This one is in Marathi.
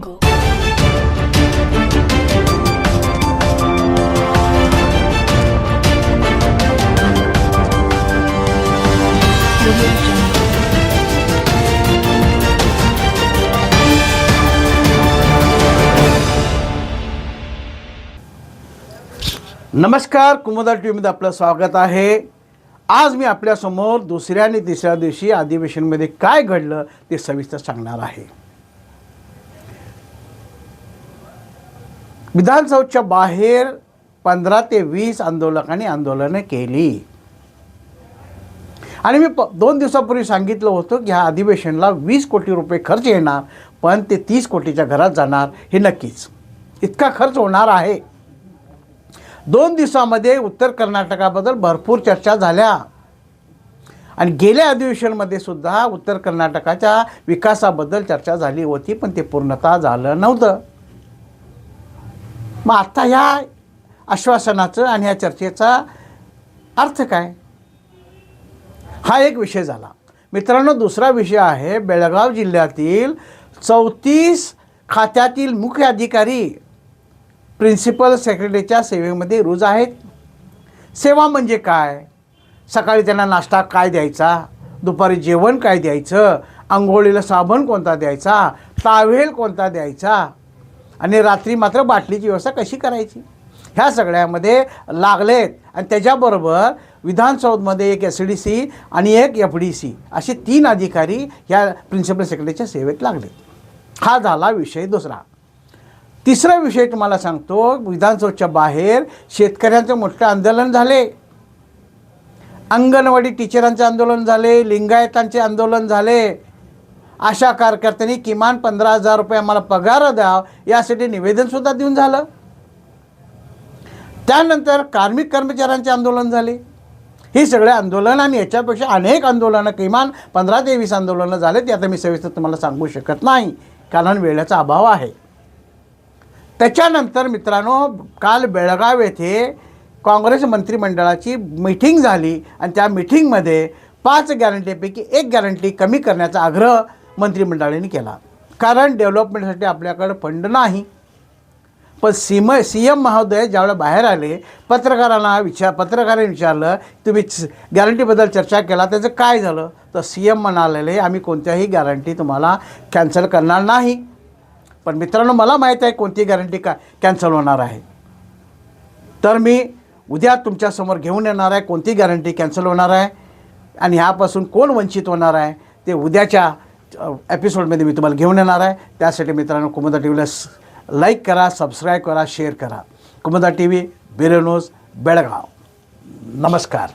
jungle. नमस्कार कुमुदा टी व्हीमध्ये आपलं स्वागत आहे आज मी आपल्यासमोर दुसऱ्या आणि तिसऱ्या दिवशी अधिवेशनमध्ये काय घडलं ते सविस्तर सांगणार आहे विधानसभेच्या बाहेर पंधरा ते वीस आंदोलकांनी आंदोलनं केली. आणि मी प दोन दिवसापूर्वी सांगितलं होतं की ह्या अधिवेशनला वीस कोटी रुपये खर्च येणार पण ते तीस कोटीच्या घरात जाणार हे नक्कीच. इतका खर्च होणार आहे. दोन दिवसामध्ये उत्तर कर्नाटकाबद्दल भरपूर चर्चा झाल्या. आणि गेल्या अधिवेशनमध्ये सुद्धा उत्तर कर्नाटकाच्या विकासाबद्दल चर्चा झाली होती पण ते पूर्णतः झालं नव्हतं. मग आत्ता ह्या आश्वासनाचं आणि ह्या चर्चेचा अर्थ काय? हा एक विषय झाला. मित्रांनो दुसरा विषय आहे बेळगाव जिल्ह्यातील चौतीस खात्यातील मुख्य अधिकारी प्रिन्सिपल सेक्रेटरीच्या सेवेमध्ये रुज आहेत. सेवा म्हणजे काय? सकाळी त्यांना नाश्ता काय द्यायचा? दुपारी जेवण काय द्यायचं? आंघोळीला साबण कोणता द्यायचा? टावेल कोणता द्यायचा? आणि रात्री मात्र बाटलीची व्यवस्था कशी करायची? ह्या सगळ्यामध्ये लागलेत. आणि त्याच्याबरोबर विधानसौधमध्ये एक एस डी सी आणि एक एफ डी सी असे तीन अधिकारी ह्या प्रिन्सिपल सेक्रेटरीच्या सेवेत लागले हा झाला विषय दुसरा. तिसरा विषय तुम्हाला सांगतो विधानसभेच्या बाहेर शेतकऱ्यांचं मोठं आंदोलन झाले. अंगणवाडी टीचरांचे आंदोलन झाले लिंगायतांचे आंदोलन झाले. आशा कार्यकर्त्यांनी किमान पंधरा हजार रुपये आम्हाला पगार द्यावा यासाठी निवेदनसुद्धा देऊन झालं. त्यानंतर कार्मिक कर्मचाऱ्यांचे आंदोलन झाले. ही सगळे आंदोलन आणि याच्यापेक्षा अनेक आंदोलनं किमान पंधरा ते वीस आंदोलनं झाले ते आता मी सविस्तर तुम्हाला सांगू शकत नाही कारण वेळेचा अभाव आहे. त्याच्यानंतर मित्रांनो काल बेळगाव येथे काँग्रेस मंत्रिमंडळाची मिटिंग झाली आणि त्या मिटिंगमध्ये पाच गॅरंटीपैकी एक गॅरंटी कमी करण्याचा आग्रह मंत्रिमंडळाने केला. कारण डेव्हलपमेंटसाठी आपल्याकडं फंड नाही. पण सीम सी एम महोदय ज्यावेळेला बाहेर आले पत्रकारांना विचार पत्रकारांनी विचारलं तुम्ही गॅरंटीबद्दल चर्चा केला त्याचं काय झालं? तर सी एम म्हणालेले आम्ही कोणत्याही गॅरंटी तुम्हाला कॅन्सल करणार नाही. पण मित्रांनो मला माहीत आहे कोणती गॅरंटी का कॅन्सल होणार आहे. तर मी उद्या तुमच्यासमोर घेऊन येणार आहे कोणती गॅरंटी कॅन्सल होणार आहे आणि ह्यापासून कोण वंचित होणार आहे ते उद्याच्या एपिसोडमध्ये मी तुम्हाला घेऊन येणार आहे. त्यासाठी मित्रांनो कुमुदा टी व्हीला लाईक करा सबस्क्राईब करा शेअर करा. कुमुदा टी व्ही बिरेनोज बेळगाव. नमस्कार.